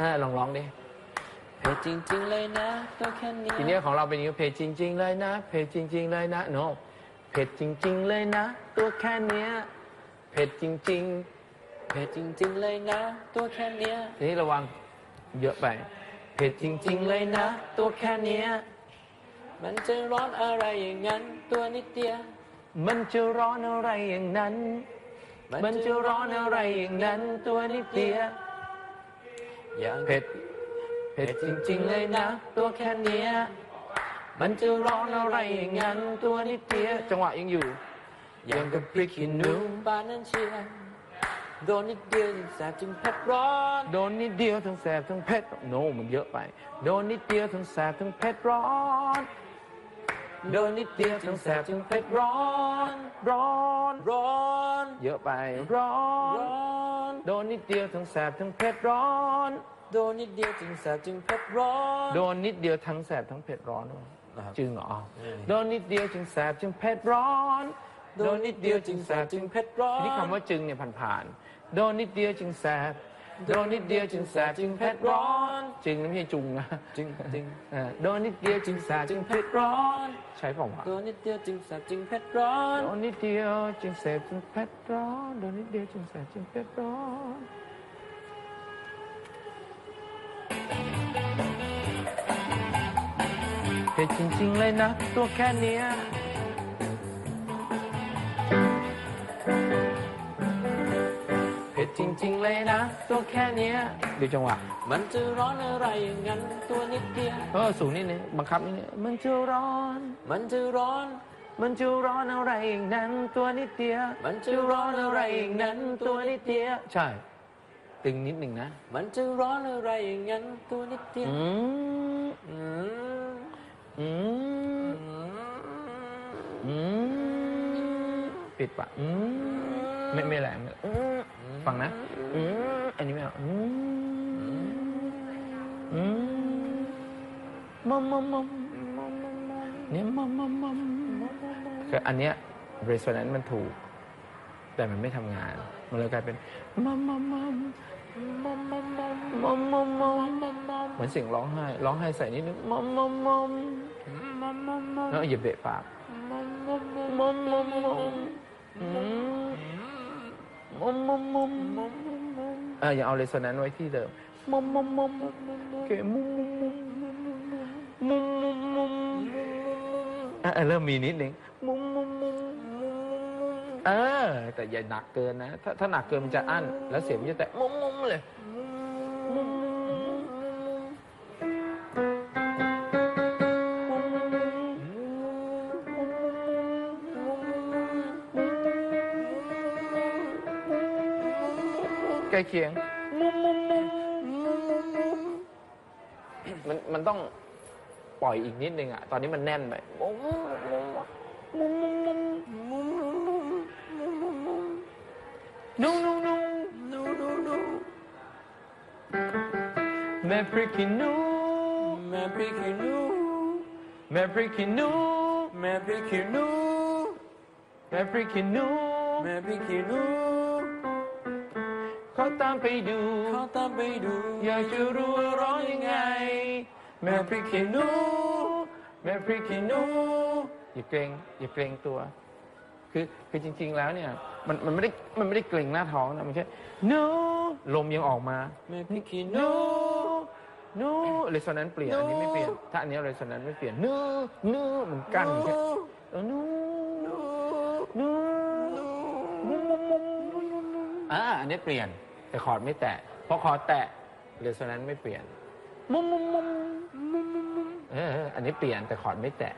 อ่าลองร้องดิเผ็ดจริง ๆ เลยนะตัวแค่เนี้ยทีเนี้ยของเราเป็นอย่างนี้เผ็ดจริง ๆ เลยนะเผ็ดจริง ๆ เลยนะโนเผ็ดจริง ๆ เลยนะ ตัวแค่เนี้ยเผ็ดจริงเผ็ดจริง ๆ เลยนะ ตัวแค่เนี้ยๆทีนี้ระวังเยอะไปเผ็ดจริง ๆ เลยนะ ตัวแค่เนี้ยมันจะร้อนอะไรอย่างนั้น ตัวนิดเดียวมันจะร้อนอะไรอย่างนั้น มันจะร้อนอะไรอย่างนั้น ตัวนิดเดียว อย่างเผ็ด เผ็ดจริงๆเลยนะ ตัวแค่เนี้ย มันจะร้อนอะไรอย่างนั้น ตัวนิดเดียวจังหวะยังอยู่ อย่างกับพริกขี้หนูปานนั้นเชียวโดนนิดเดียวจึงแสบจึงเผ็ดร้อน โดนนิดเดียวทั้งแสบทั้งเผ็ดโนมันเยอะไป โดนนิดเดียวทั้งแสบทั้งเผ็ดร้อน โดนนิดเดียวทั้งแสบทั้งเผ็ดร้อน ร้อน ร้อน เยอะไป ร้อนร้อน โดนนิดเดียวทั้งแสบทั้งเผ็ดร้อน โดนนิดเดียวจึงแสบจึงเผ็ดร้อนโดนนิดเดียวทั้งแสบทั้งเผ็ดร้อนวะนะครับจึงเหรออืมโดนนิดเดียวจึงแสบจึงเผ็ดร้อน โดนนิดเดียวจึงแสบจึงเผ็ดร้อน ทีนี้คำว่าจึงเนี่ยผ่านๆ โดนนิดเดียวจึงแสบ โดนนิดเดียวจึงแสบจึงเผ็ดร้อนจึงนะไม่ใช่จุงนะจึงจึงเออโดนนิดเดียวจึงแสบจึงเผ็ดร้อน ใช่เปล่าวะโดนนิดเดียวจึงแสบจึงเผ็ดร้อน โดนนิดเดียวจึงแสบจึงเผ็ดร้อนโดนนิดเดียวจึงแสบจึงเผ็ดร้อนเผ็ดจริงๆเลยนะตัวแค่เนี้ย เลยนะ ตัวแค่เนี้ย ดูจังหวะ มันจะร้อนอะไรอย่างนั้นตัวนิดเดียว เออสูงนิดนึงบังคับนิดนึงมันจะร้อน มันจะร้อน มันจะร้อนอะไรอย่างนั้นตัวนิดเดียว มันจะร้อนอะไรอย่างนั้นตัวนิดเดียว ใช่ ตึงนิดหนึ่งนะ มันจะร้อนอะไรอย่างนั้นตัวนิดเดียว อืมอืมอืมอืมอืมปิดปะอืมไม่ไม่แรงไม่แรงอืม ฟังนะอืมอันนี้ไม่เอาอืมอืมมัมมัมมัมเนี่ยมัมมัมมัมคืออันเนี้ย resonance มันถูก แต่มันไม่ทำงาน มันเลยกลายเป็นมัมมัมมัมมัมมัมมัมมัมมัมมัมมัมมัมเหมือนเสียงร้องไห้ ร้องไห้ใส่นิดนึงมัมมัมมัมมัมมัมมัมแล้วอย่าเบะปากมัมมัมมัมมัมมัมอืม มมมมมมมัมมัมเอออย่าเอา resonance ไว้ที่เดิมมุมมุมมุมโอเกมุมมุมมุมมุมมุมมุมมุมอะเริ่มมีนิดนึงมุมมุมมุมมุมเออแต่อย่าหนักเกินนะ ถ้าถ้าหนักเกินมันจะอั้น แล้วเสียงมันจะแตะมุมมุมเลย ใกล้เคียง มุมมุมมุมมุมมุมมุมมันมันต้องปล่อยอีกนิดนึงอะ ตอนนี้มันแน่นไปมุมมุมมุมมุมมุมมุมมุมมุมมุมมุมมุม no no no no no no แม่พริกขี้หนูแม่พริกขี้หนูแม่พริกขี้หนูแม่พริกขี้หนูแม่พริกขี้หนูแม่พริกขี้หนู เขาตามไปดู เขาตามไปดู อยากจะรู้ว่าร้องยังไง แม่พริกขี้หนู แม่พริกขี้หนู อย่าเกรงอย่าเกรงตัว คือคือจริง ๆ แล้วเนี่ย มันมันไม่ได้มันไม่ได้เกรงหน้าท้องนะมันแค่หนูลมยังออกมาแม่พริกขี้หหนูนูนูเรสโซนันเปลี่ยนอันนี้ไม่เปลี่ยน ถ้าอันนี้เรสโซนันไม่เปลี่ยนนูนูมันกั้นแค่เออนูนูนู อ่าอันนี้เปลี่ยน แต่คอร์ดไม่แตะเพราะคอร์ดแตะเรสโซนันไม่เปลี่ยน มุมมุมมุมมุมมุมมุมเออเออ อันนี้เปลี่ยนแต่คอร์ดไม่แตะ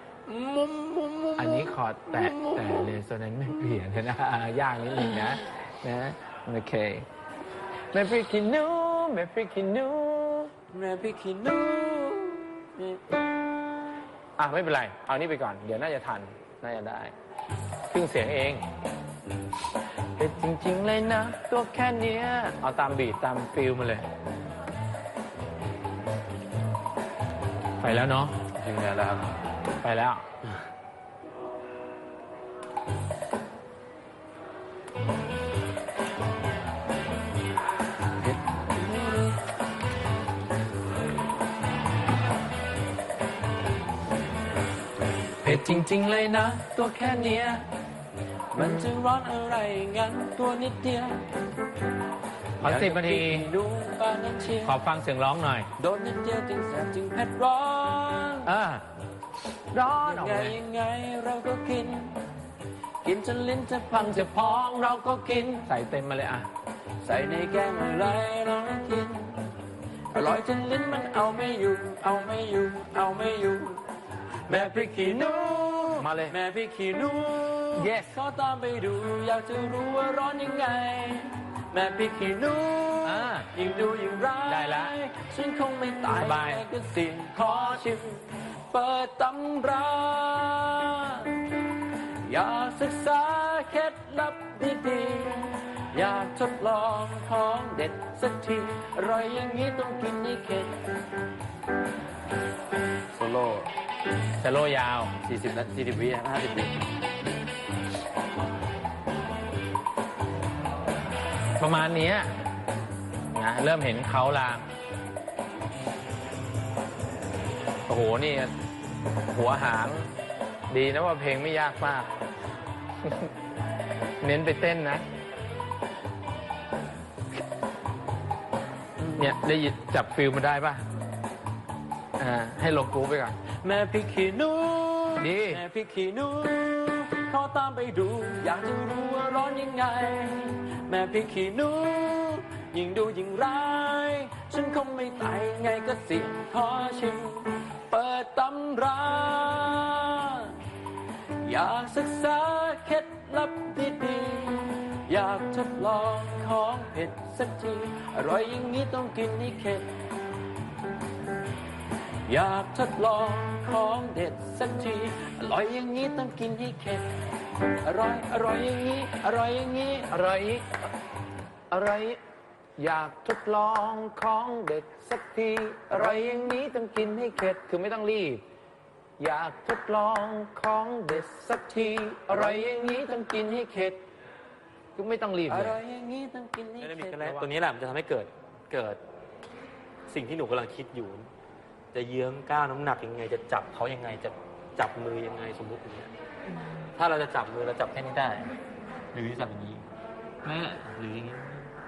มุมมุมมุมอันนี้คอร์ดแตะแต่เรสโซนันไม่เปลี่ยนนะอ่ายากนิดนึงนะนะโอเคแม่พริกขี้หนูแม่พริกขี้หนูแม่พริกขี้หนูอะไม่เป็นไร เอานี่ไปก่อน เดี๋ยวน่าจะทัน น่าจะได้ครึ่งเสียงเอง แต่จริงๆเลยนะ ตัวแค่นี้เอาตามบีตามฟิลมาเลย ไปแล้วเนาะจริงแล้วไปแล้ว เผ็ดจริง ๆ เลยนะ ตัวแค่นี้ มันจะร้อนอะไรงั้นตัวนิดเดียวขอสิบนาที ดูปานนั้นเชียวขอฟังเสียงร้องหน่อย โดนนิดเดียวจึงแสบจึงเผ็ดร้อนอ่าร้อนออกไงมายังไงเราก็กิน กินจนลิ้นจะพังจะพองเราก็กิน ใส่เต็มมาเลยอะ ใส่ในแกงอะไรเราก็กิน อร่อยจนลิ้นมันเอาไม่อยู่ เอาไม่อยู่ เอาไม่อยู่ แม่พริกขี้หนูมาเลย แม่พริกขี้หนู Yes ขอตามไปดูอยากจะรู้ว่าร้อนยังไง แม่พริกขี้หนูอ่ายิ่งดูยิ่งร้ายได้ละฉันคงไม่ตายสบายแค่ก็เสิ่งขอชิมเปิดตำราอยากศึกษาเคล็ดลับดีๆ อยากทดลองของเด็ดสักทีอร่อยอย่างนี้ต้องกินให้เข็ดโซโล่จะโลยาว 40นาที40วิ50วิ ประมาณเนี้ยนะเริ่มเห็นเขาลางโอ้โห นี่หัวหาง ดีนะว่าเพลงไม่ยากมาก เน้นไปเต้นนะ เนี่ยได้ยินจับฟิลมาได้ป่ะอ่าให้ลงกรูปไปก่อน แม่พริกขี้หนูดีแม่พริกขี้หนู ขอตามไปดู อยากจะรู้ว่าร้อนยังไง แม่พริกขี้หนูยิ่งดูยิ่งร้าย ฉันคงไม่ตายไงก็เสิขอชิมเปิดตำรา อยากศึกษาเคล็ดลับดีๆอยากทดลองของเผ็ดสักที อร่อยอย่างนี้ต้องกินนี่เข็ด อยากทดลองของเด็ดสักที อร่อยอย่างนี้ต้องกินให้เข็ด อร่อย อร่อยอย่างนี้ อร่อยอย่างนี้อะไรอีกอะไรอีกอยากทดลองของเด็ดสักทีอะไรอย่างนี้ต้องกินให้เข็ด คือไม่ต้องรีบ อยากทดลองของเด็ดสักทีอะไรอย่างนี้ต้องกินให้เข็ด คือไม่ต้องรีบอเลยร่อยอย่างนี้ต้องกินให้ไดนามิกเข็ดกันแล้วตัวนี้แหละมันจะทำให้เกิดเกิด สิ่งที่หนูกำลังคิดอยู่ จะเยื้องก้าวน้ำหนักยังไง จะจับเขายังไงจะจับมือยังไงสมมติอย่างเงี้ยถ้าเราจะจับมือเราจับแค่นี้ได้ หรือจับอย่างนี้แม่หรืออย่างนี้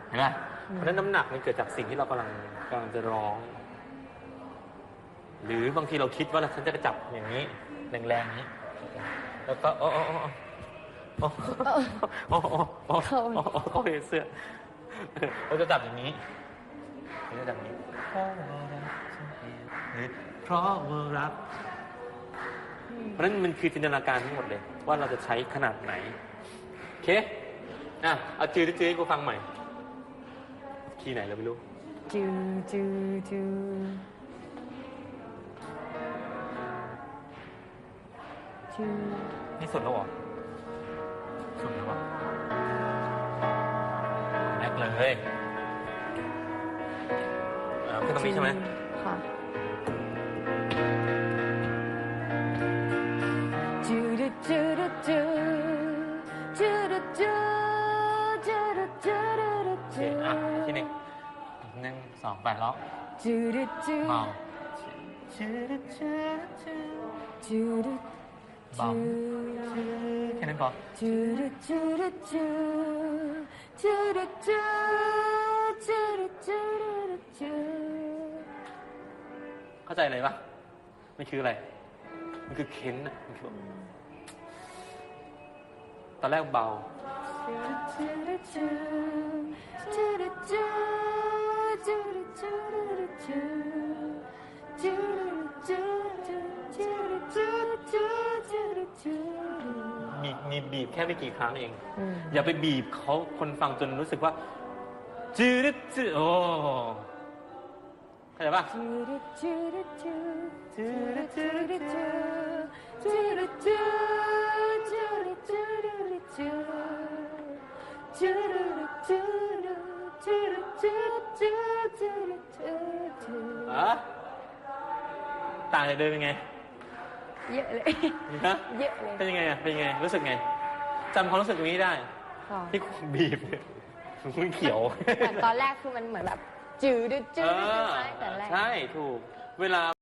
เห็นไหมเพราะฉะนั้นน้ำหนักมันเกิดจากสิ่งที่เรากำลังกำลังจะร้อง หรือบางทีเราคิดว่าฉันจะจับอย่างนี้แรงๆอย่างนี้ แล้วก็โอ้โอ้โอ้โอ้โอ้โอ้โอ้โอ้โอ้โอ้โอ้เสื้อเราจะจับอย่างนี้เราจะจับอย่างนี้ เพราะว่ารัก เพราะฉะนั้นมันคือจินตนาการทั้งหมดเลย ว่าเราจะใช้ขนาดไหนโอเคอะเอาจืดจืดให้กูฟังใหม่ คีย์ไหนเราไม่รู้จูจูจูจูนี่สุดแล้วเหรอสุดแล้ววะแม็กเลยอ่าขึ้นตรงนี้ใช่ไหมค่ะ สองแปดล็อกจูดูจูเบาจูดูจูเบาแค่นั้นพอจูดูจูดูจูจูดูจูจูดูจูดูจูเข้าใจอะไรปะมันคืออะไร มันคือเค้นอะมันคือแบบตอนแรกเบา มีมีบีบแค่ไม่กี่ครั้งเอง อย่าไปบีบเขาคนฟังจนรู้สึกว่าจืดจืดโอ้เข้าใจปะ อะต่างจากเดิมเป็นไง เยอะเลย ฮะ เยอะเลยเป็นยังไงอะเป็นยังไง รู้สึกไงจำความรู้สึกตรงนี้ได้ ค่ะที่คุณบีบเนี่ยมันเขียว แต่ตอนแรกคือมันเหมือนแบบจืดจืดเอจืดอแต่แรก ใช่ ถูก เวลา